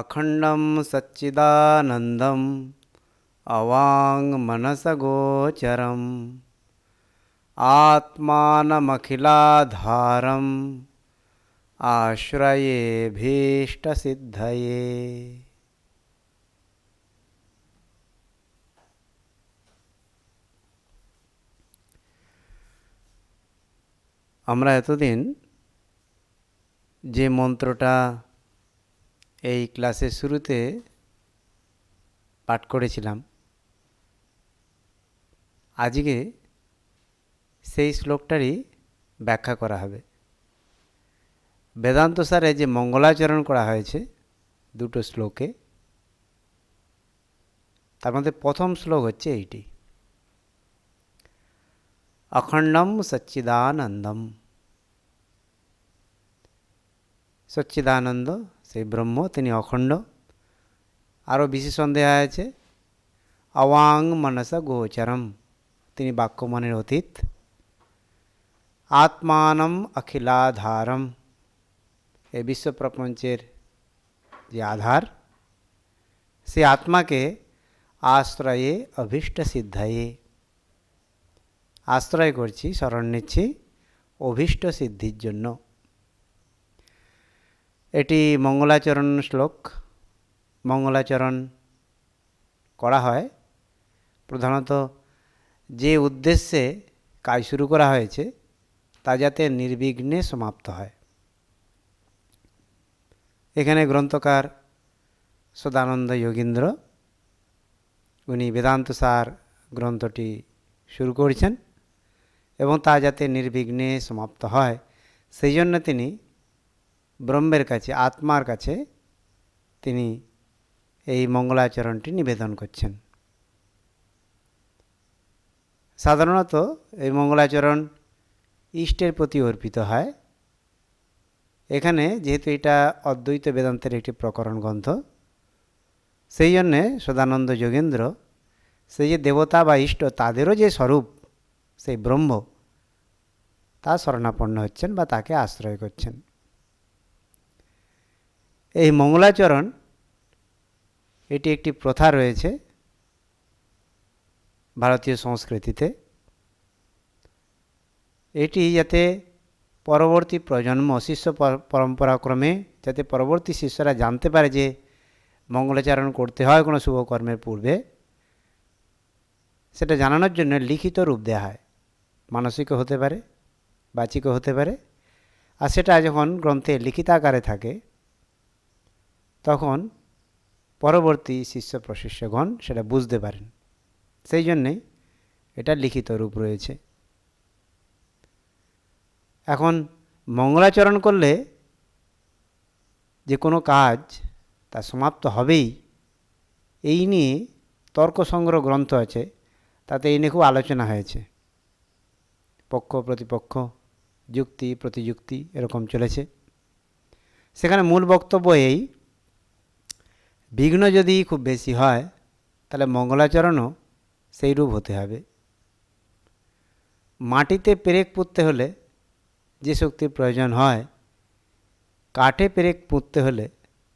अखण्डं सच्चिदानन्दम् अवाङ्मनसगोचरम् आत्मानमखिलाधारम् आश्रयेभीष्टसिद्धये আমরা এতদিন যে মন্ত্রটা এই ক্লাসের শুরুতে পাঠ করেছিলাম। আজকে সেই শ্লোকটারই ব্যাখ্যা করা হবে। বেদান্ত সারে যে মঙ্গলাচরণ করা হয়েছে দুটো শ্লোকে, তার মধ্যে প্রথম শ্লোক হচ্ছে এইটি। অখণ্ডম সচ্চিদানন্দম। সচ্চিদানন্দ সেই ব্রহ্ম, তিনি অখণ্ড। আরও বিশেষণ দেওয়া আছে, অবাং মনসা গোচরম, তিনি বাক্যমনের অতীত। আত্মানম অখিলাধারম এই বিশ্বপ্রপঞ্চের যে আধার, সে আত্মাকে আশ্রয়ে, অভীষ্ট সিদ্ধায়ে। আশ্রয় করছি স্মরণ নিচ্ছি, অভীষ্ট সিদ্ধির জন্য। এটি মঙ্গলাচরণ শ্লোক। মঙ্গলাচরণ করা হয়। প্রধানত যে উদ্দেশ্যে কাজ শুরু করা হয়েছে, তা যাতে নির্বিঘ্নে সমাপ্ত হয়। এখানে গ্রন্থকার সদানন্দ যোগীন্দ্র, উনি বেদান্ত সার গ্রন্থটি শুরু করেছেন এবং তা যাতে নির্বিঘ্নে সমাপ্ত হয়। সেই জন্য তিনি ব্রহ্মের কাছে, আত্মার কাছে তিনি এই মঙ্গলাচরণটি নিবেদন করছেন। সাধারণত এই মঙ্গলাচরণ ইষ্টের প্রতি অর্পিত হয়। এখানে যেহেতু এটা অদ্বৈত বেদান্তের একটি প্রকরণ গ্রন্থ, সেই জন্যে সদানন্দ যোগেন্দ্র সেই যে দেবতা বা ইষ্ট তাদেরও যে স্বরূপ সেই ব্রহ্ম, তা শরণাপন্ন হচ্ছেন বা তাকে আশ্রয় করছেন। এই মঙ্গলাচরণ, এটি একটি প্রথা রয়েছে ভারতীয় সংস্কৃতিতে। এটি যাতে পরবর্তী প্রজন্ম, শিষ্য পরম্পরাক্রমে যাতে পরবর্তী শিষ্যরা জানতে পারে যে মঙ্গলাচরণ করতে হয় কোনো শুভকর্মের পূর্বে, সেটা জানানোর জন্য লিখিত রূপ দেওয়া হয়। মানসিকও হতে পারে, বাচিকও হতে পারে। আর সেটা যখন গ্রন্থে লিখিত আকারে থাকে তখন পরবর্তী শিষ্য প্রশিষ্যগণ সেটা বুঝতে পারেন। সেই জন্যে এটা লিখিত রূপ রয়েছে। এখন মঙ্গলাচরণ করলে যে কোনো কাজ তা সমাপ্ত হবেই, এই নিয়ে তর্ক সংগ্রহ গ্রন্থ আছে, তাতে এই নিয়ে খুব আলোচনা হয়েছে। পক্ষ, প্রতিপক্ষ, যুক্তি, প্রতিযুক্তি এরকম চলেছে। সেখানে মূল বক্তব্য এই বিঘ্ন যদি খুব বেশি হয়, তাহলে মঙ্গলাচরণও সেই রূপ হতে হবে। মাটিতে পেরেক পুঁততে হলে যে শক্তির প্রয়োজন হয়, কাঠে পেরেক পুঁততে হলে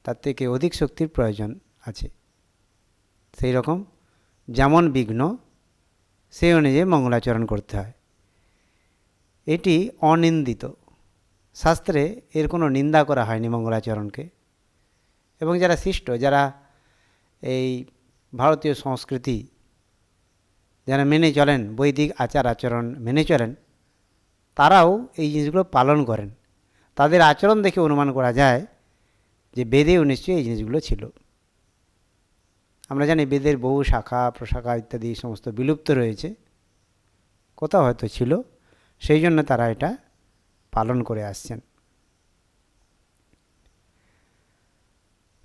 তার থেকে অধিক শক্তির প্রয়োজন আছে। সেই রকম যেমন বিঘ্ন, সেই অনুযায়ী মঙ্গলাচরণ করতে হয়। এটি অনিন্দিত। শাস্ত্রে এর কোনো নিন্দা করা হয়নি মঙ্গলাচরণকে। এবং যারা শিষ্ট যারা এই ভারতীয় সংস্কৃতি যারা মেনে চলেন, বৈদিক আচার আচরণ মেনে চলেন, তারাও এই জিনিসগুলো পালন করেন। তাদের আচরণ দেখে অনুমান করা যায় যে বেদেও নিশ্চয়ই এই জিনিসগুলো ছিল। আমরা জানি বেদের বহু শাখা, প্রশাখা ইত্যাদি সমস্ত বিলুপ্ত রয়েছে। কোথাও হয়তো ছিল, সেই জন্য তারা এটা পালন করে আসছেন।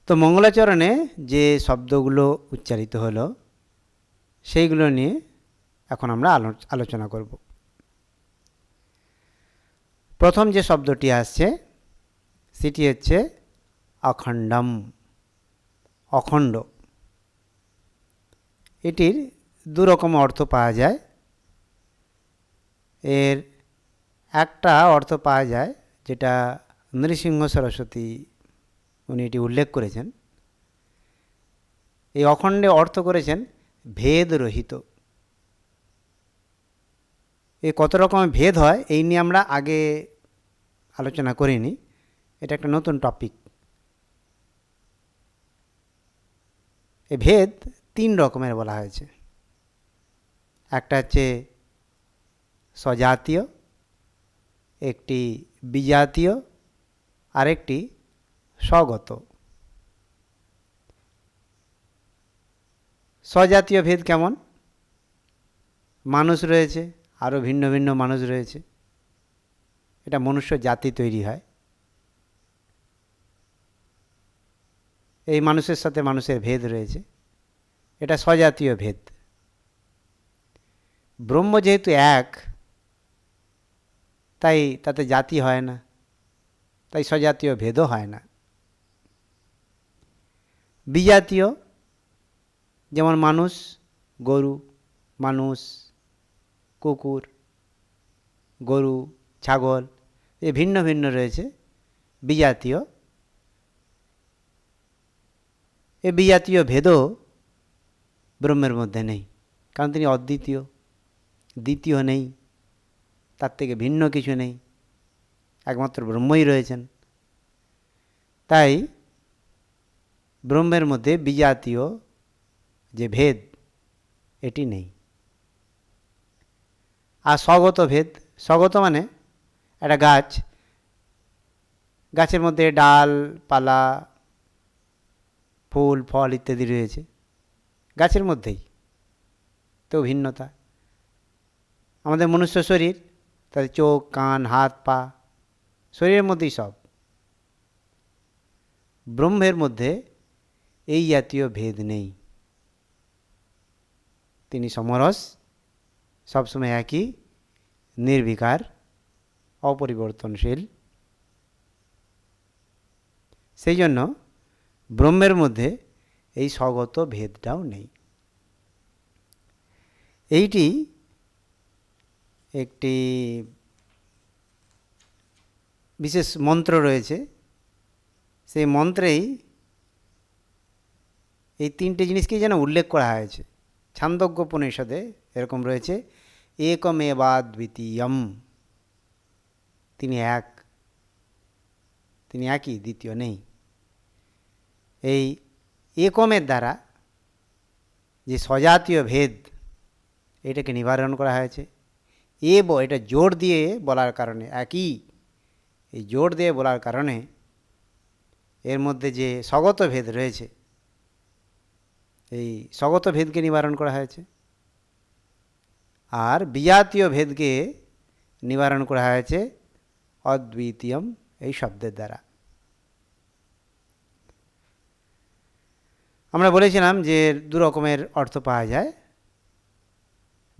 তো মঙ্গলাচরণে যে শব্দগুলো উচ্চারিত হলো, সেইগুলো নিয়ে এখন আমরা আলোচনা করব। প্রথম যে শব্দটি আসছে, সেটি হচ্ছে অখণ্ডম, অখণ্ড। এটির দুরকম অর্থ পাওয়া যায়। এর একটা অর্থ পাওয়া যায়, যেটা নৃসিংহ সরস্বতী উনি এটি উল্লেখ করেছেন। এই অখণ্ডে অর্থ করেছেন ভেদ রহিত। এই কত রকমের ভেদ হয়, এই নিয়ে আমরা আগে আলোচনা করিনি। এটা একটা নতুন টপিক এই ভেদ তিন রকমের বলা হয়েছে। একটা হচ্ছে স্বজাতীয়, একটি বিজাতীয়, আরেকটি স্বগত। স্বজাতীয় ভেদ কেমন? মানুষ রয়েছে আরও ভিন্ন ভিন্ন মানুষ রয়েছে। এটা মনুষ্য জাতি তৈরি হয়। এই মানুষের সাথে মানুষের ভেদ রয়েছে। এটা স্বজাতীয় ভেদ। ব্রহ্ম যেহেতু এক, তাই তাতে জাতি হয় না, তাই স্বজাতীয় ভেদও হয় না। বিজাতীয়, যেমন মানুষ, গরু, মানুষ, কুকুর, গরু, ছাগল, এ ভিন্ন ভিন্ন রয়েছে, বিজাতীয়। এ বিজাতীয় ভেদও ব্রহ্মের মধ্যে নেই, কারণ তিনি অদ্বিতীয়, দ্বিতীয় নেই, তার থেকে ভিন্ন কিছু নেই, একমাত্র ব্রহ্মই রয়েছেন। তাই ব্রহ্মের মধ্যে বিজাতীয় যে ভেদ, এটি নেই। আর স্বগত ভেদ, স্বগত মানে একটা গাছ, গাছের মধ্যে ডাল, পালা, ফুল, ফল ইত্যাদি রয়েছে। গাছের মধ্যেই তো ভিন্নতা। আমাদের মনুষ্য শরীর তাদের চোখ, কান, হাত, পা, শরীরের মধ্যেই সব। ব্রহ্মের মধ্যে এই জাতীয় ভেদ নেই। তিনি সমরস, সবসময় একই, নির্বিকার, অপরিবর্তনশীল। সেই জন্য ব্রহ্মের মধ্যে এই স্বগত ভেদটাও নেই। এইটি একটি বিশেষ মন্ত্র রয়েছে। সেই মন্ত্রেই এই তিনটে যেন উল্লেখ করা হয়েছে। ছান্দজ্ঞ উপনিষদে এরকম রয়েছে, একমে বাদ দ্বিতীয়ম। তিনি এক। তিনি একই, দ্বিতীয় নেই। এই একমের দ্বারা যে স্বজাতীয় ভেদ, এটাকে নিবারণ করা হয়েছে। এ ব এটা জোর দিয়ে বলার কারণে, একই। এই জোর দিয়ে বলার কারণে এর মধ্যে যে স্বগত ভেদ রয়েছে এই স্বগত ভেদকে নিবারণ করা হয়েছে। আর বিজাতীয় ভেদকে নিবারণ করা হয়েছে অদ্বিতীয়ম এই শব্দের দ্বারা। আমরা বলেছিলাম যে দু রকমের অর্থ পাওয়া যায়।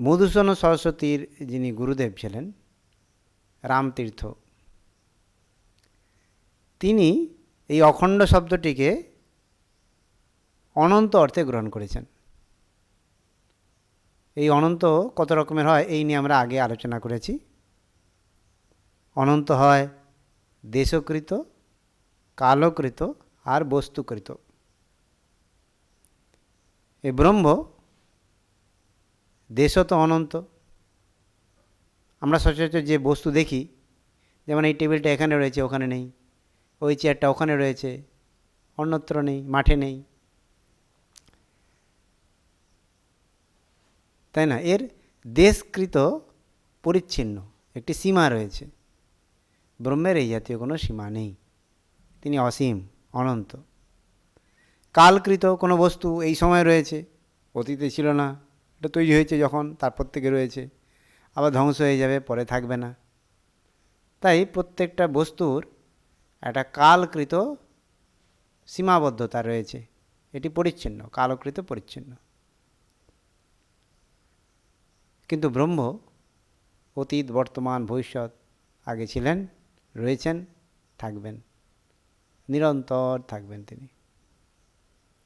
মধুসূদন সরস্বতীর যিনি গুরুদেব ছিলেন, রামতীর্থ, তিনি এই অখণ্ড শব্দটিকে অনন্ত অর্থে গ্রহণ করেছেন। এই অনন্ত কত রকমের হয়, এই নিয়ে আমরা আগে আলোচনা করেছি। অনন্ত হয় দেশকৃত, কালকৃত আর বস্তুকৃত। এ ব্রহ্ম দেশও তো অনন্ত। আমরা সচরাচর যে বস্তু দেখি, যেমন এই টেবিলটা এখানে রয়েছে, ওখানে নেই। ওই চেয়ারটা ওখানে রয়েছে, অন্যত্র নেই, মাঠে নেই। তাই না? এর দেশকৃত পরিচ্ছিন্ন একটি সীমা রয়েছে। ব্রহ্মের এই জাতীয় কোনো সীমা নেই। তিনি অসীম, অনন্ত। কালকৃত কোনো বস্তু এই সময় রয়েছে। অতীতে ছিল না। এটা তৈরি হয়েছে যখন, তারপর থেকে রয়েছে। আবার ধ্বংস হয়ে যাবে, পরে থাকবে না। তাই প্রত্যেকটা বস্তুর একটা কালকৃত সীমাবদ্ধতা রয়েছে। এটি পরিচ্ছিন্ন, কালকৃত পরিচ্ছিন্ন। কিন্তু ব্রহ্ম অতীত, বর্তমান, ভবিষ্যৎ আগে ছিলেন, রয়েছেন, থাকবেন, নিরন্তর থাকবেন তিনি।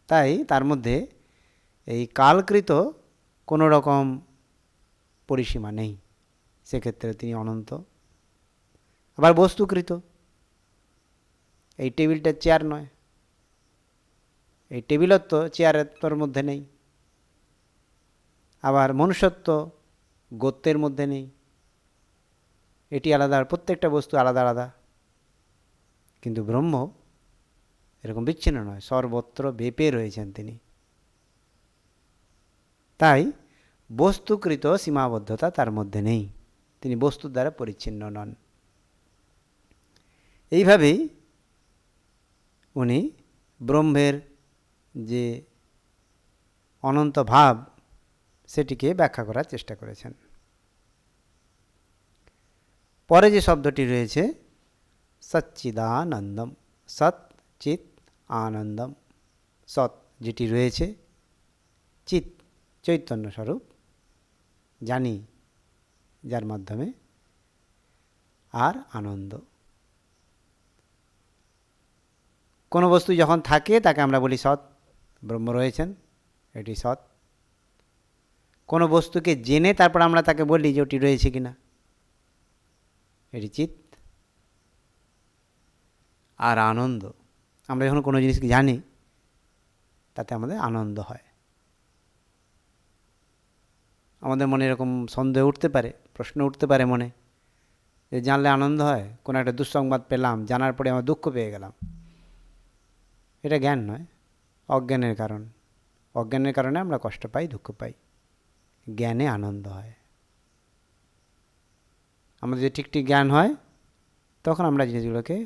তাই তার মধ্যে এই কালকৃত কোনো রকম পরিসীমা নেই। সেক্ষেত্রে তিনি অনন্ত। আবার বস্তুকৃত। এই টেবিলটা চেয়ার নয়। এই টেবিলত্ব চেয়ারের মধ্যে নেই। আবার মনুষ্যত্ব গোত্রের মধ্যে নেই। এটি আলাদা, আর প্রত্যেকটা বস্তু আলাদা আলাদা। কিন্তু ব্রহ্ম এরকম বিচ্ছিন্ন নয়, সর্বত্র বেপে রয়েছেন তিনি। তাই বস্তুকৃত সীমাবদ্ধতা তার মধ্যে নেই। তিনি বস্তুর দ্বারা পরিচ্ছিন্ন নন। এইভাবেই উনি ব্রহ্মের যে অনন্ত ভাব, সেটিকে ব্যাখ্যা করার চেষ্টা করেছেন। পরে যে শব্দটি রয়েছে, সচ্চিদানন্দম সৎ চিত আনন্দম, সৎ যেটি রয়েছে চিত চৈতন্য স্বরূপ, জানি যার মাধ্যমে, আর আনন্দ। কোনো বস্তু যখন থাকে, তাকে আমরা বলি সৎ। ব্রহ্ম রয়েছেন, এটি সৎ। কোনো বস্তুকে জেনে তারপর আমরা তাকে বলি যে ওটি রয়েছে কিনা। এটি চিত আর আনন্দ। আমরা যখন কোনো জিনিসকে জানি, তাতে আমাদের আনন্দ হয়। আমাদের মনে এরকম সন্দেহ উঠতে পারে, প্রশ্ন উঠতে পারে মনে। যে জানলে আনন্দ হয়, কোনো একটা দুঃসংবাদ পেলাম, জানার পরে আমার দুঃখ পেয়ে গেলাম। এটা জ্ঞান নয়, অজ্ঞানের কারণ। অজ্ঞানের কারণে আমরা কষ্ট পাই, দুঃখ পাই। জ্ঞানে আনন্দ হয়। আমাদের ঠিক ঠিক জ্ঞান হয়, তখন আমরা জিনিসগুলোকে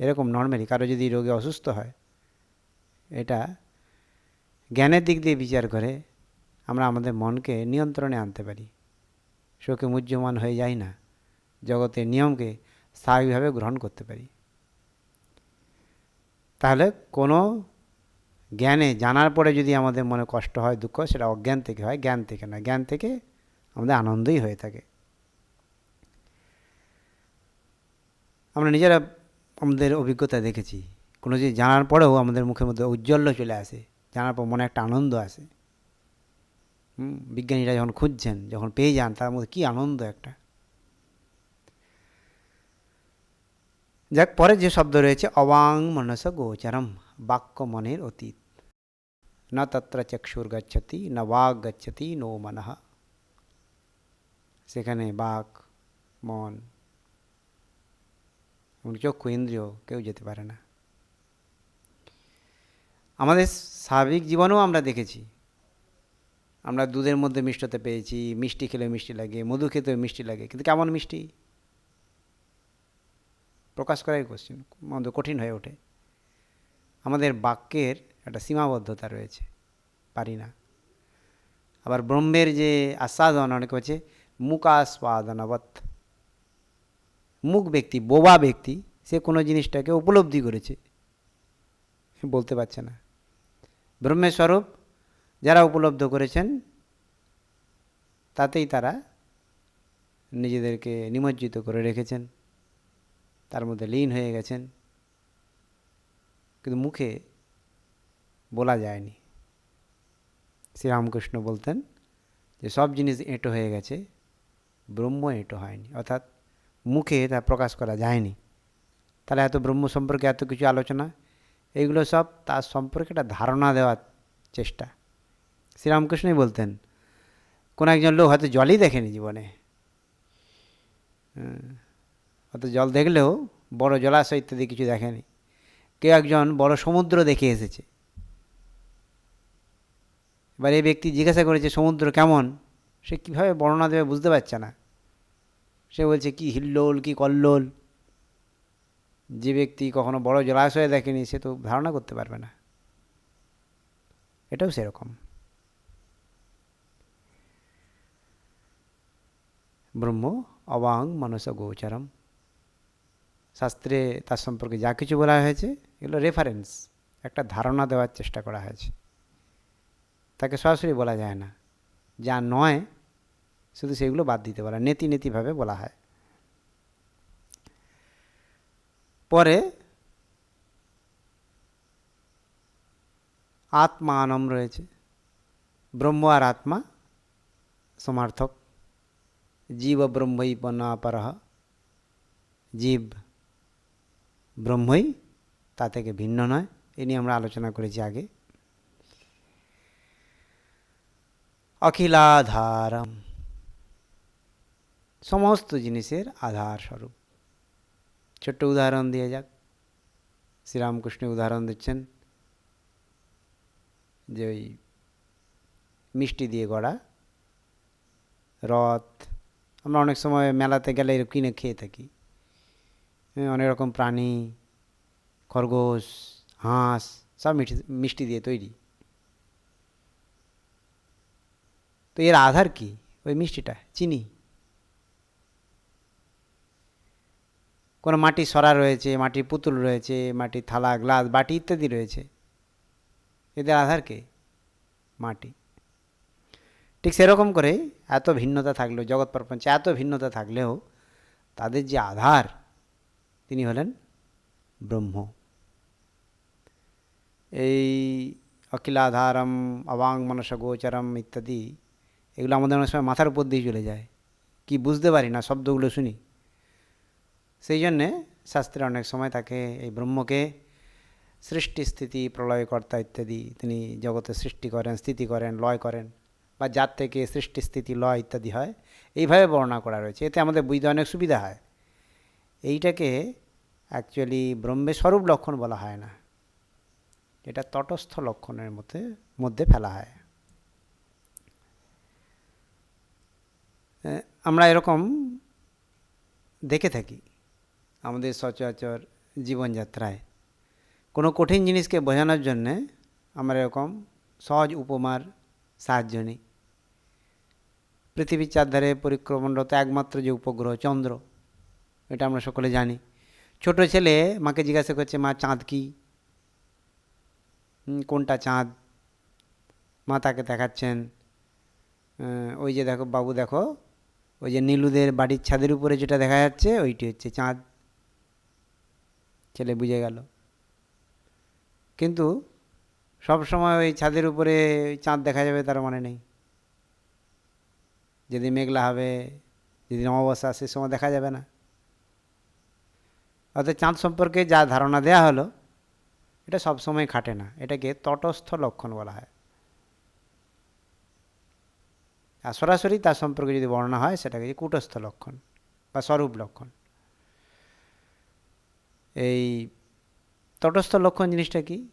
এরকম নর্মালি কারও যদি রোগে অসুস্থ হয়, এটা জ্ঞানের দিক দিয়ে বিচার করে আমরা আমাদের মনকে নিয়ন্ত্রণে আনতে পারি। শোকে মুহ্যমান হয়ে যায় না, জগতের নিয়মকে স্বাভাবিকভাবে গ্রহণ করতে পারি। তাহলে কোনো জ্ঞানে জানার পরে যদি আমাদের মনে কষ্ট হয়, দুঃখ সেটা অজ্ঞান থেকে হয়, জ্ঞান থেকে না, জ্ঞান থেকে আমাদের আনন্দই হয়ে থাকে। আমরা নিজেরা আমাদের অভিজ্ঞতা দেখেছি। কোনো জিনিস জানার পরেও আমাদের মুখের মধ্যে ঔজ্জ্বল্য চলে আসে। জানার পর মনে একটা আনন্দ আসে। বিজ্ঞানীরা যখন খুঁজছেন, যখন পেয়ে যান, তার মধ্যে কী আনন্দ একটা। যাক, পরে যে শব্দ রয়েছে, অবাং মনস গোচরম, বাক্য মনের অতীত। না তত্র চক্ষুর গচ্ছতি, না বাক গচ্ছতি, নো মনঃ। সেখানে বাক, মন চক্ষু ইন্দ্রিয় কেউ যেতে পারে না। আমাদের স্বাভাবিক জীবনেও আমরা দেখেছি, আমরা দুধের মধ্যে মিষ্টতা পেয়েছি, মিষ্টি খেলে মিষ্টি লাগে, মধু খেতেও মিষ্টি লাগে, কিন্তু কেমন মিষ্টি? প্রকাশ করাই কোশ্চেন মন্দ কঠিন হয়ে ওঠে। আমাদের বাক্যের একটা সীমাবদ্ধতা রয়েছে, পারি না। আবার ব্রহ্মের যে আস্বাদন, অনেক হচ্ছে মুখাস্বাদনবৎ মুখ ব্যক্তি, বোবা ব্যক্তি, সে কোনো জিনিসটাকে উপলব্ধি করেছে। বলতে পারছে না। ব্রহ্মের স্বরূপ যারা উপলব্ধ করেছেন, তাতেই তারা নিজেদেরকে নিমজ্জিত করে রেখেছেন। তার মধ্যে লীন হয়ে গেছেন। কিন্তু মুখে বলা যায়নি। শ্রীরামকৃষ্ণ বলতেন যে, সব জিনিস এঁটো হয়ে গেছে, ব্রহ্ম এঁটো হয়নি, অর্থাৎ মুখে তা প্রকাশ করা যায়নি। তাহলে এত ব্রহ্ম সম্পর্কে এত কিছু আলোচনা এইগুলো সব তার সম্পর্কে একটা ধারণা দেওয়ার চেষ্টা। শ্রীরামকৃষ্ণই বলতেন, কোনো একজন লোক হয়তো জলই দেখেনি জীবনে। হয়তো জল দেখলেও বড় জলাশয় ইত্যাদি কিছু দেখেনি। কেউ একজন বড় সমুদ্র দেখে এসেছে। এবার এই ব্যক্তি জিজ্ঞাসা করেছে, সমুদ্র কেমন? সে কীভাবে বর্ণনা দেবে বুঝতে পারছে না। সে বলছে, কি হিল্লোল, কি কল্লোল? যে ব্যক্তি কখনো বড় জলাশয়ে দেখেনি, সে তো ধারণা করতে পারবে না। এটাও সেরকম। ব্রহ্ম অবাং মানস গোচরম। শাস্ত্রে তার সম্পর্কে যা কিছু বলা হয়েছে, এগুলো রেফারেন্স একটা ধারণা দেওয়ার চেষ্টা করা হয়েছে। তাকে সরাসরি বলা যায় না। যা নয় শুধু সেগুলো বাদ দিতে পারে। নেতি নেতিভাবে বলা হয়। পরে আত্মা আনম রয়েছে। ব্রহ্ম আর আত্মা সমার্থক। জীব ব্রহ্মই পনাপরহ জীব ব্রহ্মই তা থেকে ভিন্ন নয়। এ নিয়ে আমরা আলোচনা করেছি আগে। অখিলাধারম। সমস্ত জিনিসের আধার স্বরূপ ছোট্ট উদাহরণ দিয়ে যাক। শ্রীরামকৃষ্ণ উদাহরণ দিচ্ছেন যে ওই মিষ্টি দিয়ে গড়া রথ। আমরা অনেক সময় মেলাতে গেলে কিনে খেয়ে থাকি। হ্যাঁ, অনেক রকম প্রাণী খরগোশ হাঁস সব মিষ্টি মিষ্টি দিয়ে তৈরি। তো এর আধার কি? ওই মিষ্টিটা চিনি। কোনো মাটির সরা রয়েছে, মাটির পুতুল রয়েছে, মাটির থালা, গ্লাস, বাটি ইত্যাদি রয়েছে। এদের আধার কে? মাটি। ঠিক সেরকম করে এত ভিন্নতা থাকলেও, জগৎ প্রপঞ্চে এত ভিন্নতা থাকলেও, তাদের যে আধার, তিনি হলেন ব্রহ্ম। এই অখিলাধারম, অবাং, মনস, গোচরম ইত্যাদি, এগুলো আমাদের অনেক সময় মাথার উপর দিয়ে চলে যায়। কি বুঝতে পারি না, শব্দগুলো শুনি। সেই জন্যে শাস্ত্রে অনেক সময় তাকে এই ব্রহ্মকে সৃষ্টি, স্থিতি, প্রলয়কর্তা ইত্যাদি তিনি জগতে সৃষ্টি করেন, স্থিতি করেন, লয় করেন বা যার থেকে সৃষ্টি, স্থিতি, লয় ইত্যাদি হয়, এইভাবে বর্ণনা করা রয়েছে। এতে আমাদের বুঝতে অনেক সুবিধা হয়। এইটাকে অ্যাকচুয়ালি ব্রহ্মের স্বরূপ লক্ষণ বলা হয় না। এটা তটস্থ লক্ষণের মধ্যে মধ্যে ফেলা হয়। আমরা এরকম দেখে থাকি। আমাদের সচরাচর জীবনযাত্রায়। কোনো কঠিন জিনিসকে বোঝানোর জন্যে আমরা এরকম সহজ উপমার সাহায্য নিই। পৃথিবীর চারধারে পরিক্রমণরত একমাত্র যে উপগ্রহ চন্দ্র, এটা আমরা সকলে জানি। ছোট ছেলে মাকে জিজ্ঞাসা করছে, মা, চাঁদ কি? কোনটা চাঁদ? মা তাকে দেখাচ্ছেন ওই যে দেখো, বাবু দেখো, ওই যে নীলুদের বাড়ির ছাদের উপরে যেটা দেখা যাচ্ছে, ওইটি হচ্ছে চাঁদ। ছেলে বুঝে গেল। কিন্তু সব সময় ওই ছাদের উপরে চাঁদ দেখা যাবে তার মানে নেই। যদি মেঘলা হবে যদি অমাবস্যা সে সময় দেখা যাবে না। অর্থাৎ চাঁদ সম্পর্কে যা ধারণা দেয়া হলো, এটা সব সময় খাটে না। এটাকে তটস্থ লক্ষণ বলা হয়। আর সরাসরি তার সম্পর্কে যদি বর্ণনা হয়, সেটাকে কূটস্থ লক্ষণ বা স্বরূপ লক্ষণ। এই তটস্থ লক্ষণ জিনিসটা কি?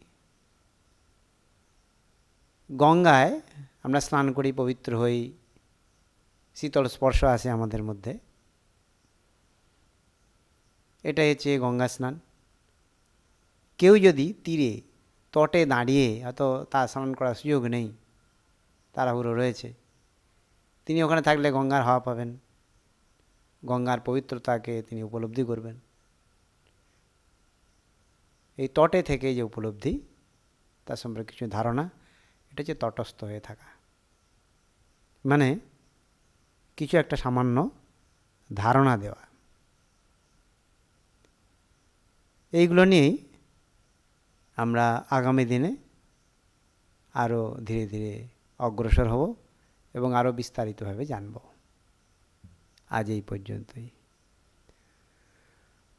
গঙ্গায় আমরা স্নান করি, পবিত্র হই, শীতল স্পর্শ আসে আমাদের মধ্যে। এটাই হচ্ছে গঙ্গা স্নান। কেউ যদি তীরে, তটে দাঁড়িয়ে, অত তার স্নান করার সুযোগ নেই, তাড়াহুড়ো রয়েছে, তিনি ওখানে থাকলে গঙ্গার হাওয়া পাবেন, গঙ্গার পবিত্রতাকে তিনি উপলব্ধি করবেন। এই তটে থেকে যে উপলব্ধি তার সম্পর্কে কিছু ধারণা, এটা হচ্ছে তটস্থ হয়ে থাকা। মানে কিছু একটা সামান্য ধারণা দেওয়া। এইগুলো নিয়েই আমরা আগামী দিনে আরও ধীরে ধীরে অগ্রসর হব এবং আরও বিস্তারিতভাবে জানব। আজ এই পর্যন্তই।